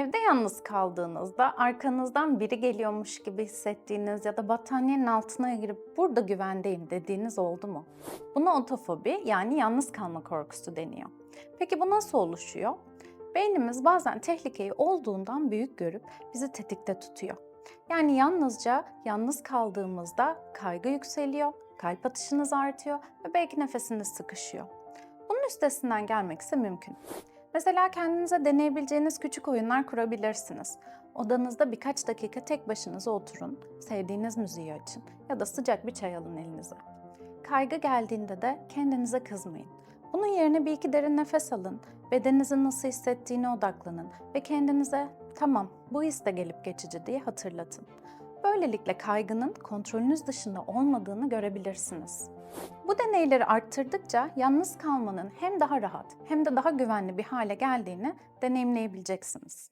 Evde yalnız kaldığınızda arkanızdan biri geliyormuş gibi hissettiğiniz ya da battaniyenin altına girip burada güvendeyim dediğiniz oldu mu? Buna otofobi yani yalnız kalma korkusu deniyor. Peki bu nasıl oluşuyor? Beynimiz bazen tehlikeyi olduğundan büyük görüp bizi tetikte tutuyor. Yani yalnızca yalnız kaldığımızda kaygı yükseliyor, kalp atışınız artıyor ve belki nefesiniz sıkışıyor. Bunun üstesinden gelmek ise mümkün. Mesela kendinize deneyebileceğiniz küçük oyunlar kurabilirsiniz. Odanızda birkaç dakika tek başınıza oturun, sevdiğiniz müziği açın ya da sıcak bir çay alın elinize. Kaygı geldiğinde de kendinize kızmayın. Bunun yerine bir iki derin nefes alın, bedeninizin nasıl hissettiğine odaklanın ve kendinize tamam bu his de gelip geçici diye hatırlatın. Böylelikle kaygının kontrolünüz dışında olmadığını görebilirsiniz. Bu deneyleri arttırdıkça yalnız kalmanın hem daha rahat hem de daha güvenli bir hale geldiğini deneyimleyebileceksiniz.